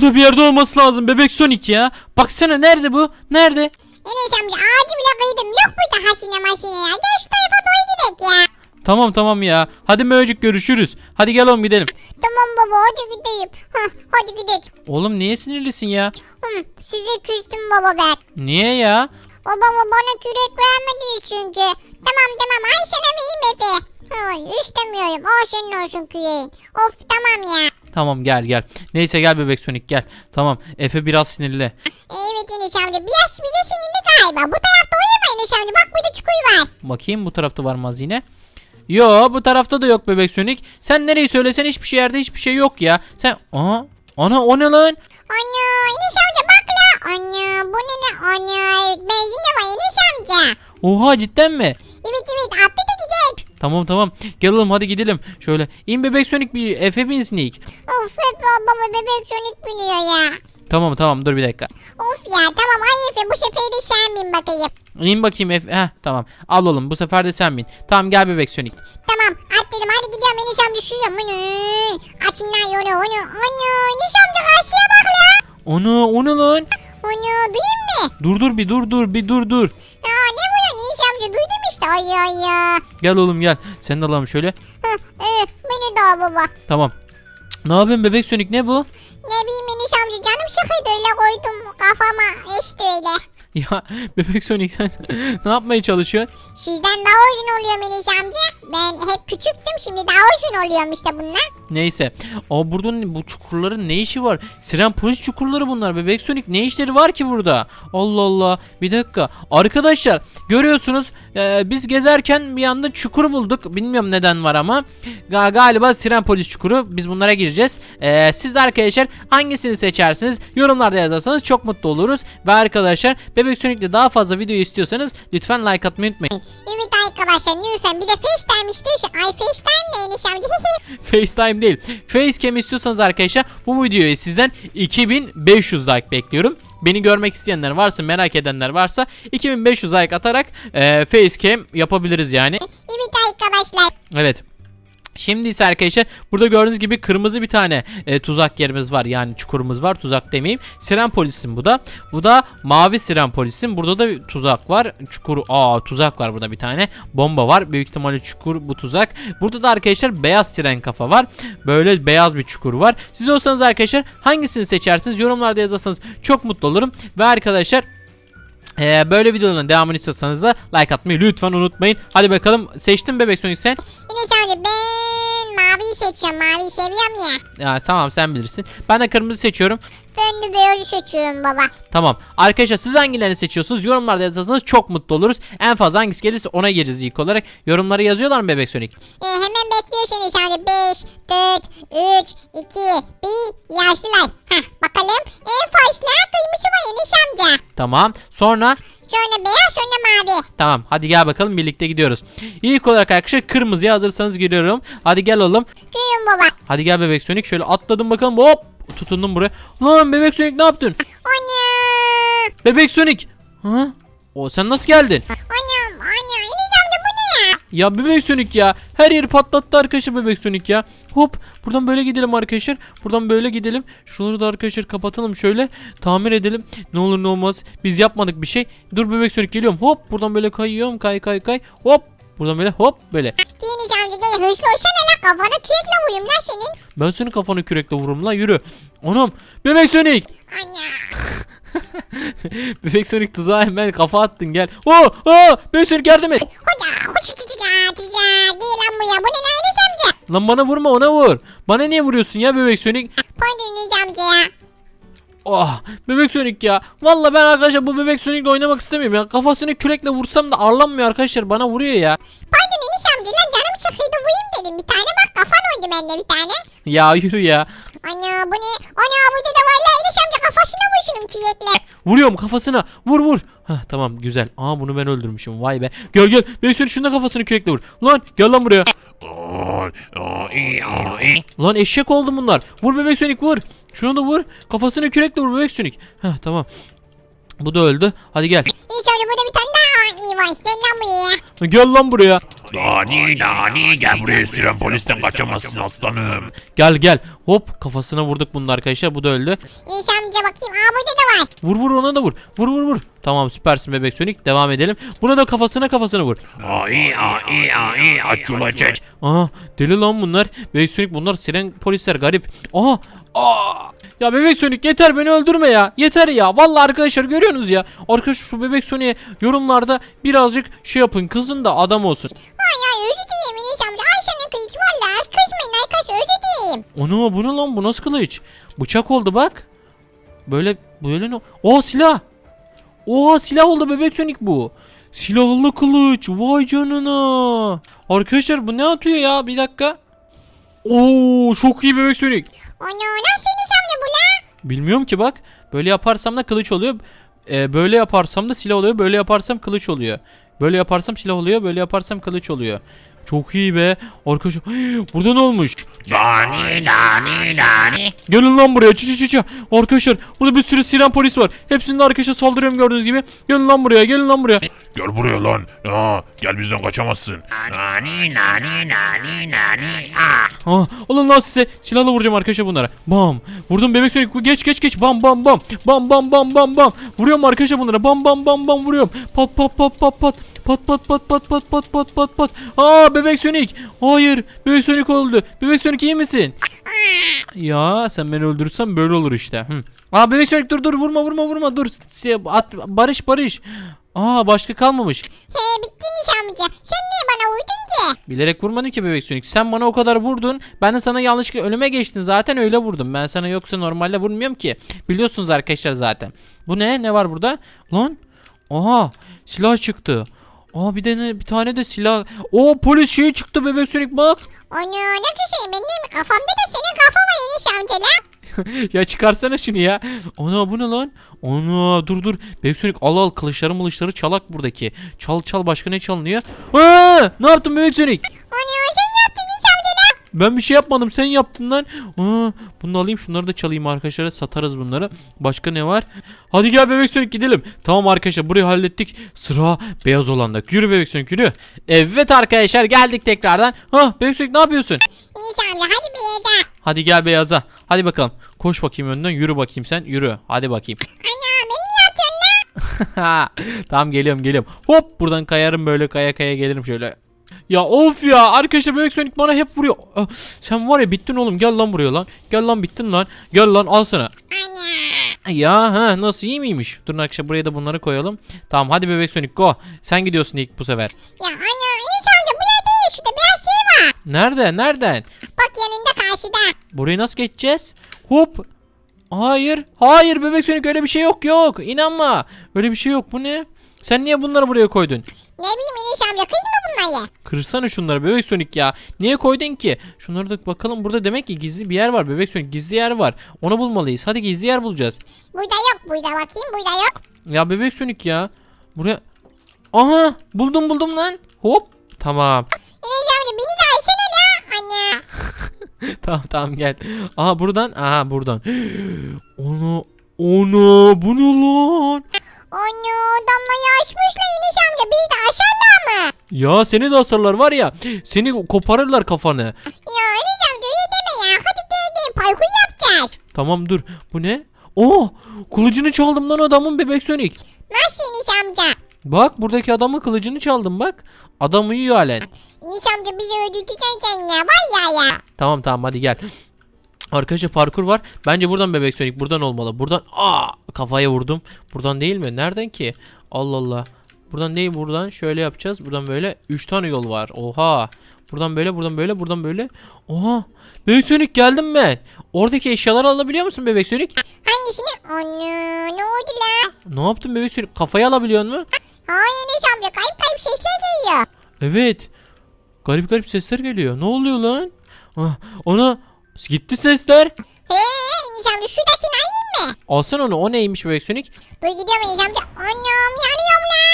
Burada bir yerde olması lazım bebek Sonic ya. Baksana nerede bu? Nerede? Enes amca ağacı bile kıydım. Yok burada hasine masine ya. Gel şu tarafa doğru gidelim ya. Tamam tamam ya. Hadi Mövcük görüşürüz. Hadi gel oğlum gidelim. Tamam baba hadi gidelim. Hah, hadi gidelim. Oğlum niye sinirlisin ya? Hı, size küstüm baba ben. Niye ya? Babama bana kürek vermediniz çünkü. Tamam tamam ay sana vereyim Efe. Ay istemiyorum. O senin olsun küreğin. Of tamam ya. Tamam gel gel. Neyse gel bebek Sonic gel. Tamam Efe biraz sinirli. Evet Enes amca biraz bize sinirli galiba. Bu tarafta uyuma Enes amca. Bak burada çukur var. Bakayım bu tarafta var mı hazine? Yo bu tarafta da yok bebek Sonic. Sen nereyi söylesen hiçbir şey yerde hiçbir şey yok ya. Sen Aha ana o ne lan? Ana Enes amca bak la. Ana bu ne ne? Ana benzin de var Enes amca. Oha cidden mi? Evet evet. Tamam tamam. Gel oğlum hadi gidelim. Şöyle in bebek Sonic bir Efe binsin ilk. Of hep baba bebek Sonic biniyor ya. Tamam tamam dur bir dakika. Of ya tamam ay Efe bu sefer de sen bin bakayım. İn bakayım Efe. Heh tamam. Al oğlum bu sefer de sen bin. Tamam gel bebek Sonic. Tamam atladım hadi gidiyorum Enes amca. Mını. Açın lan yolu onu. Ana Enes amca karşıya bak la. Onu o ne lan? Onu duyayım mı? Dur dur bir dur dur bir dur dur. Aa ne bu ya Enes amca duydum işte ay ay ya. Gel oğlum gel. Seni de alalım şöyle. Hah, evet, beni de al baba. Tamam. Ne yapıyorsun bebek Sonic ne bu? Ne bileyim Enes amca canım sıkıydı öyle koydum kafama işte öyle. Ya bebek Sonic sen ne yapmaya çalışıyorsun? Sizden daha uzun oluyor Enes amca. Ben hep küçüktüm şimdi daha uzun oluyorum işte bunlar. Neyse. Aa burada bu çukurların ne işi var? Siren polis çukurları bunlar. Bebek Sonic ne işleri var ki burada? Allah Allah. Bir dakika. Arkadaşlar görüyorsunuz e, biz gezerken bir anda çukur bulduk. Bilmiyorum neden var ama. Ga- galiba Siren polis çukuru. Biz bunlara gireceğiz. E, siz de arkadaşlar hangisini seçersiniz? Yorumlarda yazarsanız çok mutlu oluruz. Ve arkadaşlar Bebek Sonic'le daha fazla video istiyorsanız lütfen like atmayı unutmayın. Arkadaşlar lütfen bir de FaceTime istiyorsan. Ay FaceTime ne Enes amca? FaceTime değil. Facecam istiyorsanız arkadaşlar bu videoyu sizden 2500 like bekliyorum. Beni görmek isteyenler varsa merak edenler varsa 2500 like atarak e, Facecam yapabiliriz yani. evet arkadaşlar. Evet. Şimdi ise arkadaşlar burada gördüğünüz gibi kırmızı bir tane e, tuzak yerimiz var yani çukurumuz var tuzak demeyeyim. Siren polisim bu da. Bu da mavi siren polisim. Burada da bir tuzak var. Çukur aa tuzak var burada bir tane. Bomba var. Büyük ihtimalle çukur bu tuzak. Burada da arkadaşlar beyaz siren kafa var. Böyle beyaz bir çukur var. Siz olsanız arkadaşlar hangisini seçersiniz? Yorumlarda yazarsanız çok mutlu olurum. Ve arkadaşlar ee, böyle videoların devamını istiyorsanız da like atmayı lütfen unutmayın. Hadi bakalım seçtin bebek Sonic sen. Enes amca ben seçiyorum. Maviyi seviyorum ya. Ya tamam sen bilirsin. Ben de kırmızı seçiyorum. Ben de beyazı seçiyorum baba. Tamam. Arkadaşlar siz hangilerini seçiyorsunuz? Yorumlarda yazarsanız çok mutlu oluruz. En fazla hangisi gelirse ona gireceğiz ilk olarak. Yorumlara yazıyorlar mı bebek Sonic? Ee, hemen bekliyorsun Enes amca. 5, 4, 3, 2, 1 yaşlılar. Hah bakalım. En fazla kıymışı var Enes amca. Tamam. Sonra Sonra beyaz sonra mavi. Tamam. Hadi gel bakalım birlikte gidiyoruz. İlk olarak arkadaşlar kırmızıya hazırsanız giriyorum. Hadi gel oğlum. Görüyorum baba. Hadi gel bebek Sonic. Şöyle atladım bakalım. Hop. Tutundum buraya. Lan bebek Sonic ne yaptın? Ana. Bebek Sonic. Ha? O sen nasıl geldin? Anam ana. Enes amca bu ne ya? Bebek Sonic ya. Her yeri patlattı arkadaşlar bebek Sonic ya. Hop. Buradan böyle gidelim arkadaşlar. Buradan böyle gidelim. Şuraları da arkadaşlar kapatalım şöyle. Tamir edelim. Ne olur ne olmaz. Biz yapmadık bir şey. Dur bebek Sonic geliyorum. Hop. Buradan böyle kayıyorum. Kay kay kay. Hop. Buradan böyle hop böyle. Enes amca gel hırslı olsana la kafana kürekle vurayım la senin. Ben senin kafanı kürekle vururum lan yürü. Anam. Bebek Sonic. Ana. bebek Sonic tuzağa hemen kafa attın gel. Oo, oo, bebek Sonic yardım et. Hoca tica. Gel lan bu ya. Bu ne lan amca? Lan bana vurma ona vur. Bana niye vuruyorsun ya bebek Sonic? Pardon amca ya. Oh bebek Sonic ya. Valla ben arkadaşlar bu bebek Sonic'le oynamak istemiyorum ya. Kafasını kürekle vursam da arlanmıyor arkadaşlar. Bana vuruyor ya. Pardon Enes amca lan canım sıkıydı vurayım dedim. Bir tane bak kafan oydu bende bir tane. Ya yürü ya. Ana bu ne? Ana burada da vallahi Enes amca kafasına vur şunun kürekle. Vuruyorum kafasına. Vur vur. Heh, tamam güzel. Aa bunu ben öldürmüşüm. Vay be. Gel gel. Bebek Sonic şunda kafasını kürekle vur. Lan gel lan buraya. Lan eşek oldu bunlar. Vur bebek Sonic vur. Şunu da vur. Kafasını kürekle vur bebek Sonic. Heh tamam. Bu da öldü. Hadi gel. Enes amca burada bir tane daha iyi var. Gel lan buraya. Gel lan buraya. Nani nani gel buraya Siren polisten kaçamazsın aslanım. Gel gel. Hop kafasına vurduk bunun arkadaşlar. Bu da öldü. Enes amca bakayım. Aa burada da var. Vur vur ona da vur. Vur vur vur. Tamam süpersin bebek Sonic. Devam edelim. Buna da kafasına kafasına vur. Ai ai ai aç aç aç. Aha deli lan bunlar. Bebek Sonic bunlar siren polisler garip. Aha. Aa. Ya bebek Sonic yeter beni öldürme ya. Yeter ya. Vallahi arkadaşlar görüyorsunuz ya. Arkadaşlar şu bebek Sonic'e yorumlarda birazcık şey yapın. Kızın da adam olsun. Ay ay özür dileyim Enes amca. Ayşe'nin kılıç valla. Kızmayın arkadaş özür dileyim. Onu bu ne lan bu nasıl kılıç? Bıçak oldu bak. Böyle böyle ne? O silah. Oha silah oldu bebek Sonic bu. Silahlı kılıç. Vay canına. Arkadaşlar bu ne atıyor ya? Bir dakika. Oo çok iyi bebek Sonic. Ana nasıl Enes amca bu la? Bilmiyorum ki bak. Böyle yaparsam da kılıç oluyor. Böyle yaparsam da silah oluyor. Böyle yaparsam kılıç oluyor. Böyle yaparsam silah oluyor. Böyle yaparsam kılıç oluyor. Çok iyi be. Arkadaşlar burada ne olmuş? Nani nani nani. Gelin lan buraya çı çı çı. Arkadaşlar burada bir sürü siren polis var. Hepsinin de arkadaşa saldırıyorum gördüğünüz gibi. Gelin lan buraya gelin lan buraya. Gel buraya lan. Aa, gel bizden kaçamazsın. Nani nani nani nani. Ah. Ha, alın lan size. Silahla vuracağım arkadaşlar bunlara. Bam. Vurdum bebek sönük. Geç geç geç. Bam bam bam. Bam bam bam bam bam. Vuruyorum arkadaşlar bunlara. Bam bam bam bam vuruyorum. Pat pat pat pat pat. Pat pat pat pat pat pat pat pat pat. Aa bebek sönük. Hayır. Bebek sönük oldu. Bebek sönük iyi misin? Ya sen beni öldürürsen böyle olur işte. Hı. Aa bebek sönük dur dur vurma vurma vurma dur. Şey, At, barış barış. Aa başka kalmamış. He bitti Enes amca. Sen niye bana uydun ki? Bilerek vurmadın ki bebek sönük. Sen bana o kadar vurdun. Ben de sana yanlışlıkla önüme geçtin zaten öyle vurdum. Ben sana yoksa normalde vurmuyorum ki. Biliyorsunuz arkadaşlar zaten. Bu ne? Ne var burada? Lan. Aha silah çıktı. Aa bir de ne, bir tane de silah. O polis şey çıktı bebek sönük bak. Ana ne güzel benim kafamda da senin kafan var Enes amca la. ya çıkarsana şunu ya. Ana bu ne lan? Ana dur dur. Bebek al al kılıçları mılıçları çalak buradaki. Çal çal başka ne çalınıyor? Aa, ne yaptın bebek sönük? Ana sen yaptın Enes amca la. Ben bir şey yapmadım sen yaptın lan. Aa, bunu alayım şunları da çalayım arkadaşlara satarız bunları. Başka ne var? Hadi gel bebek sönük gidelim. Tamam arkadaşlar burayı hallettik. Sıra beyaz olanda. Yürü bebek sönük yürü. Evet arkadaşlar geldik tekrardan. Ha bebek sönük ne yapıyorsun? Amca hadi yere. Hadi gel beyaza. Hadi bakalım. Koş bakayım önden yürü bakayım sen yürü. Hadi bakayım. Tamam geliyorum geliyorum. Hop buradan kayarım böyle kaya kaya gelirim şöyle. Ya of ya arkadaşlar bebek sönük bana hep vuruyor. Ah, Sen var ya bittin oğlum gel lan buraya lan. Gel lan bittin lan. Gel lan al sana. Ana. Ya ha nasıl iyi miymiş? Durun arkadaşlar buraya da bunları koyalım. Tamam hadi bebek sönük go. Sen gidiyorsun ilk bu sefer. Ya ana Enes amca buraya değil şurada biraz şey var. Nerede? Nereden? Bak yanında karşıda. Burayı nasıl geçeceğiz? Hop. Hayır. Hayır bebek sönük öyle bir şey yok yok. İnanma. Öyle bir şey yok. Bu ne? Sen niye bunları buraya koydun? Ne bileyim Enes amca kız mı bunları? Kırsana şunları bebek sönük ya. Niye koydun ki? Şunları da bakalım burada demek ki gizli bir yer var bebek sönük. Gizli yer var. Onu bulmalıyız. Hadi gizli yer bulacağız. Burada yok burada bakayım burada yok. Ya bebek sönük ya. Buraya. Aha buldum buldum lan. Hop. Tamam. Enes amca beni de alsana la. Ana. tamam tamam gel. Aha buradan. Aha buradan. Onu. Onu. Bu ne lan? Ana damlayı açmışlar Enes amca biz de aşarlar mı? Ya seni de asarlar var ya. Seni koparırlar kafanı. Ya Enes amca öyle deme ya. Hadi gel gel parkur yapacağız. Tamam dur. Bu ne? Oh! Kılıcını çaldım lan adamın bebek sönük. Nasıl Enes amca? Bak buradaki adamın kılıcını çaldım bak. Adam uyuyor halen. Enes amca bizi öldürteceksin sen ya. Var ya ya. Tamam tamam hadi gel. Arkadaşlar parkur var. Bence buradan bebek sönük buradan olmalı. Buradan aa kafaya vurdum. Buradan değil mi? Nereden ki? Allah Allah. Buradan değil buradan şöyle yapacağız. Buradan böyle 3 tane yol var. Oha. Buradan böyle buradan böyle buradan böyle. Oha. Bebek sönük geldim ben. Oradaki eşyaları alabiliyor musun bebek sönük? Hangisini? Ana ne oldu la? Ne yaptın bebek sönük? Kafayı alabiliyor mu? Hayır Enes amca kayıp kayıp sesler geliyor. Evet. Garip garip sesler geliyor. Ne oluyor lan? Ah, ona gitti sesler. He Enes amca şuradakini alayım mı? Alsana onu. O neymiş bebek sönük? Dur gidiyorum Enes amca. Anam yanıyorum la.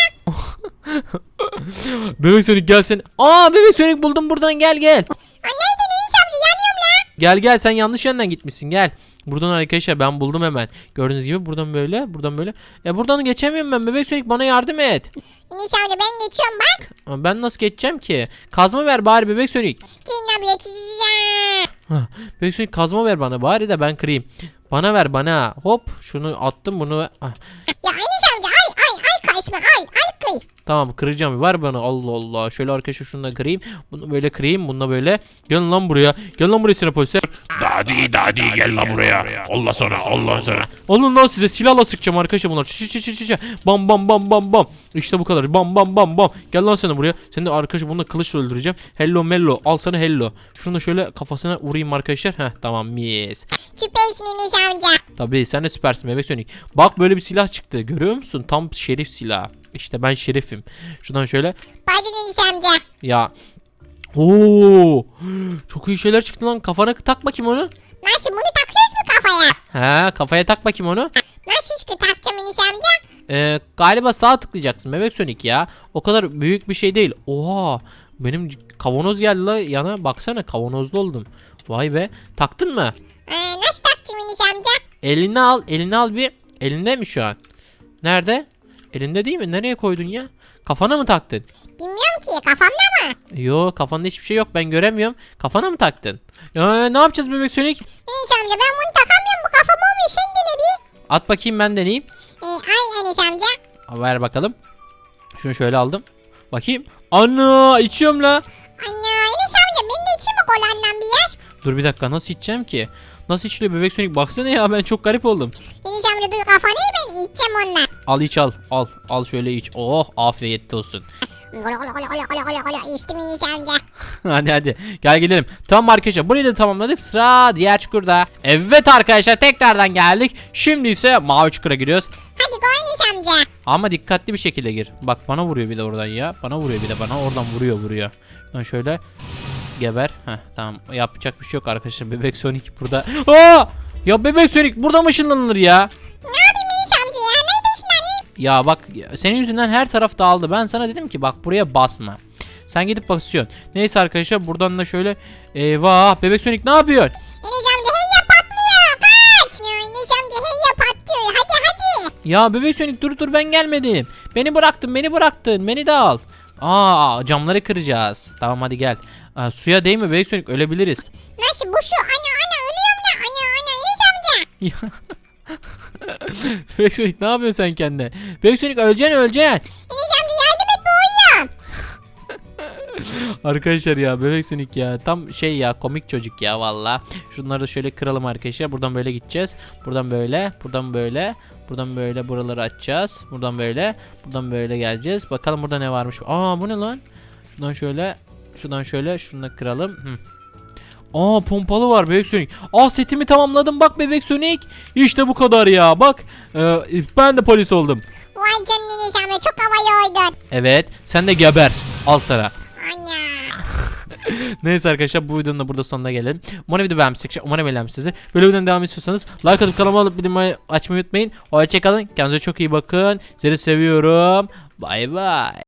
Bebek Sonic gel sen. Aa Bebek Sonic buldum buradan gel gel. Aa, Enes amca yanıyorum la. Gel gel sen yanlış yönden gitmişsin gel. Buradan arkadaşlar ben buldum hemen. Gördüğünüz gibi buradan böyle buradan böyle. E buradan geçemiyorum ben bebek Sonic bana yardım et. Amca ben geçiyorum bak. Ama Ben nasıl geçeceğim ki? Kazma ver bari bebek. Gelin abi geçeceğim. Sonic kazma ver bana bari de ben kırayım. Bana ver bana. Hop şunu attım bunu. Ya Enes amca ay ay ay kaçma ay ay kıy. Tamam kıracağım. Ver bana. Allah Allah. Şöyle arkadaşlar şunu da kırayım. Bunu böyle kırayım. Bunu da böyle. Gel lan buraya. Gel lan buraya sıra polisler. Dadi dadi gel lan buraya. Allah sana Allah sana. Alın lan size silahla sıkacağım arkadaşlar bunlar. Çı çı çı çı. Bam bam bam bam bam. İşte bu kadar. Bam bam bam bam. Gel lan sen de buraya. Seni de arkadaşlar bunu da kılıçla öldüreceğim. Hello mello. Al sana hello. Şunu da şöyle kafasına vurayım arkadaşlar. Heh tamam mis. Süpersin Enes amca. Tabii sen de süpersin bebek Sonic. Bak böyle bir silah çıktı. Görüyor musun? Tam şerif silahı. İşte ben şerifim. Şuradan şöyle. Pardon Enes amca. Ya. Oo! Çok iyi şeyler çıktı lan. Kafana tak bakayım onu. Nasıl bunu takıyoruz mu kafaya? He, kafaya tak bakayım onu. Nasıl çıkı takacağım Enes amca? Ee, galiba sağ tıklayacaksın bebek Sonic ya. O kadar büyük bir şey değil. Oha! Benim kavanoz geldi la yana. Baksana kavanozlu oldum. Vay be. Taktın mı? Ee, nasıl takacağım Enes amca? Elini al. Elini al bir. Elinde mi şu an? Nerede? Elinde değil mi? Nereye koydun ya? Kafana mı taktın? Bilmiyorum ki kafamda mı? Yo kafanda hiçbir şey yok ben göremiyorum. Kafana mı taktın? Ya, ne yapacağız bebek Sonic? Enes amca ben bunu takamıyorum bu kafam olmuyor sen dene bir. At bakayım ben deneyeyim. Ee, ay Enes amca. Ver bakalım. Şunu şöyle aldım. Bakayım. Ana içiyorum la. Ana Enes amca ben de içeyim mi kolandan bir yaş? Dur bir dakika nasıl içeceğim ki? Nasıl içiliyor bebek Sonic? Baksana ya ben çok garip oldum. Enes amca dur kafanı ben içeceğim ondan. Al iç al. Al. Al şöyle iç. Oh afiyet olsun. Ola ola ola ola ola ola ola içtim Enes amca. hadi hadi. Gel gidelim. Tamam arkadaşlar burayı da tamamladık. Sıra diğer çukurda. Evet arkadaşlar tekrardan geldik. Şimdi ise mavi çukura giriyoruz. Hadi Enes amca. Ama dikkatli bir şekilde gir. Bak bana vuruyor bir de oradan ya. Bana vuruyor bir de bana. Oradan vuruyor vuruyor. Ben şöyle geber. Heh tamam. Yapacak bir şey yok arkadaşlar. Bebek Sonic burada. Aa! Ya Bebek Sonic burada mı ışınlanır ya? Ne yapayım Ya bak senin yüzünden her taraf dağıldı. Ben sana dedim ki bak buraya basma. Sen gidip basıyorsun. Neyse arkadaşlar buradan da şöyle eyvah bebek Sonic ne yapıyor? Enes amca patlıyor kaç. Enes amca patlıyor hadi hadi. Ya bebek Sonic dur dur ben gelmedim. Beni bıraktın beni bıraktın beni de al. Aa camları kıracağız. Tamam hadi gel. Aa, suya değme bebek Sonic ölebiliriz. Nasıl bu şu ana ana ölüyorum ne ana ana Enes amca. Bebek ne yapıyorsun sen kendine? Bebek Sonic öleceksin öleceksin. Enes amca yardım et boğuyorum. Arkadaşlar ya bebek Sonic ya tam şey ya komik çocuk ya valla. Şunları da şöyle kıralım arkadaşlar. Buradan böyle gideceğiz. Buradan böyle, buradan böyle, buradan böyle buraları açacağız. Buradan böyle, buradan böyle geleceğiz. Bakalım burada ne varmış. Aa bu ne lan? Şuradan şöyle, şuradan şöyle, şunu da kıralım. Hı. Aa pompalı var bebek Sonic. Aa setimi tamamladım bak bebek Sonic. İşte bu kadar ya bak. Ee, ben de polis oldum. Vay canına amca çok havaya oydun. Evet sen de geber. Al sana. Ana. Neyse arkadaşlar bu videonun da burada sonuna gelelim. Umarım video beğenmişsiniz. Umarım eğlenmişsinizdir. Böyle videodan devam istiyorsanız like atıp kanalıma alıp bildirimleri açmayı unutmayın. Hoşçakalın. Kendinize çok iyi bakın. Sizi seviyorum. Bay bay.